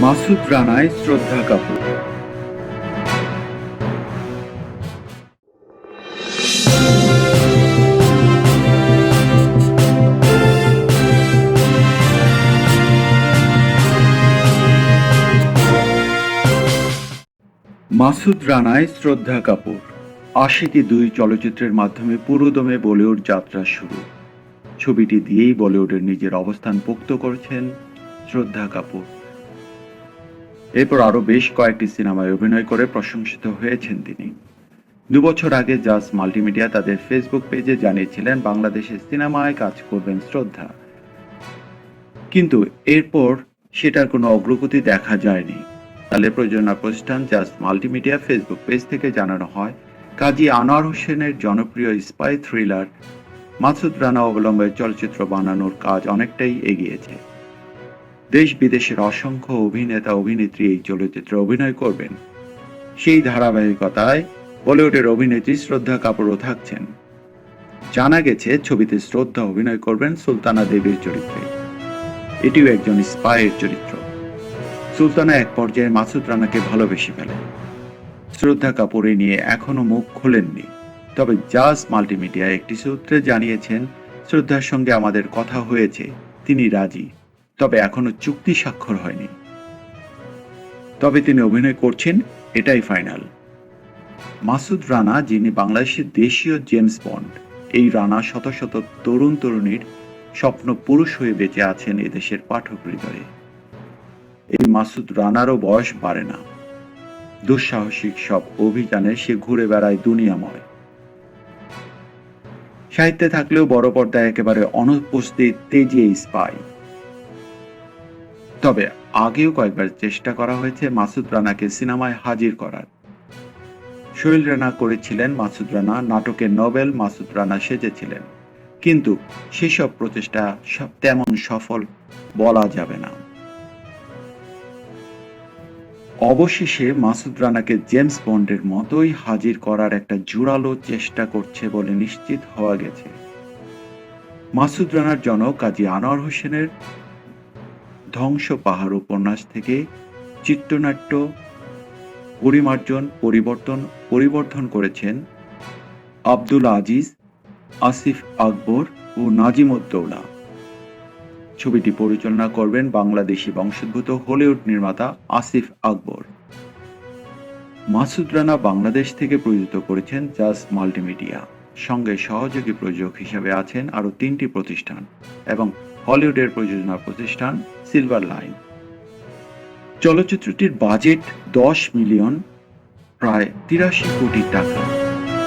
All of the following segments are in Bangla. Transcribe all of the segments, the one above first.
মাসুদ রানায় শ্রদ্ধা কাপুর। মাসুদ রানায় শ্রদ্ধা কাপুর। আশিকি দুই চলচ্চিত্রের মাধ্যমে পুরোদমে বলিউড যাত্রা শুরু। ছবিটি দিয়েই বলিউডের নিজের অবস্থান পোক্ত করেছেন শ্রদ্ধা কাপুর। এরপর আরও বেশ কয়েকটি সিনেমায় অভিনয় করে প্রশংসিত হয়েছেন তিনি। দুবছর আগে জাস মাল্টিমিডিয়া তাদের ফেসবুক পেজে জানিয়েছিলেন বাংলাদেশের সিনেমায় কাজ করবেন শ্রদ্ধা। কিন্তু এরপর সেটার কোনো অগ্রগতি দেখা যায়নি। তাহলে প্রযোজনা প্রতিষ্ঠান জাস্ট মাল্টিমিডিয়া ফেসবুক পেজ থেকে জানানো হয়, কাজী আনোয়ার হোসেনের জনপ্রিয় স্পাই থ্রিলার মাসুদ রানা অবলম্বনে চলচ্চিত্র বানানোর কাজ অনেকটাই এগিয়েছে। দেশ বিদেশের অসংখ্য অভিনেতা, অভিনেত্রী এই চলচ্চিত্রে অভিনয় করবেন। সেই ধারাবাহিকতায় বলিউডের অভিনেত্রী শ্রদ্ধা কাপুরও থাকছেন। জানা গেছে, ছবিতে শ্রদ্ধা অভিনয় করবেন সুলতানা দেবীর চরিত্রে। এটিও একজন স্পাইয়ের চরিত্র। সুলতানা এক পর্যায়ে মাসুদ রানাকে ভালোবেসে ফেলে শ্রদ্ধা কাপুর এ নিয়ে এখনও মুখ খোলেননি। তবে জাজ মাল্টিমিডিয়া একটি সূত্রে জানিয়েছেন, শ্রদ্ধার সঙ্গে আমাদের কথা হয়েছে, তিনি রাজি। তবে এখনও চুক্তি স্বাক্ষর হয়নি। তবে তিনি অভিনয় করছেন, এটাই ফাইনাল। মাসুদ রানা, যিনি বাংলাদেশের দেশীয় জেমস বন্ড, এই রানা শত শত তরুণ তরুণীর স্বপ্ন পুরুষ হয়ে বেঁচে আছেন এদেশের পাঠক হৃদয়ে। এই মাসুদ রানারও বয়স বাড়ে না। দুঃসাহসিক সব অভিযানে সে ঘুরে বেড়ায় দুনিয়াময়। সাহিত্যে থাকলেও বড় পর্দায় একেবারে অনুপস্থিত তেজি এই স্পাই। তবে আগেও কয়েকবার চেষ্টা করা হয়েছে মাসুদ রানাকে সিনেমায় হাজির করার। শৈল রানা করেছিলেন মাসুদ রানা, নাটকে নোবেল মাসুদ রানা সেজেছিলেন। কিন্তু সেসব প্রচেষ্টা তেমন সফল বলা যাবে না। অবশেষে মাসুদ রানাকে জেমস বন্ডের মতোই হাজির করার একটা জোরালো চেষ্টা করছে বলে নিশ্চিত হওয়া গেছে। মাসুদ রানার জনক কাজী আনোয়ার হোসেনের ধ্বংস পাহাড় উপন্যাস থেকে চিত্রনাট্য পরিমার্জন, পরিবর্তন, পরিবর্ধন করেছেন আব্দুল আজিজ, আসিফ আকবর ও নাজিমুদ্দৌলা। ছবিটি পরিচালনা করবেন বাংলাদেশি বংশোদ্ভূত হলিউড নির্মাতা আসিফ আকবর। মাসুদ রানা বাংলাদেশ থেকে প্রযোজিত করেছেন জাস মাল্টিমিডিয়া। সঙ্গে সহযোগী প্রযোজক হিসেবে আছেন আরও তিনটি প্রতিষ্ঠান এবং হলিউডের প্রযোজনা প্রতিষ্ঠান সিলভার লাইন চলচ্চিত্রটির বাজেট দশ মিলিয়ন, প্রায় তিরাশি কোটি টাকা।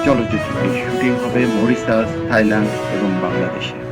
চলচ্চিত্রটির শুটিং হবে মরিসাস থাইল্যান্ড এবং বাংলাদেশে।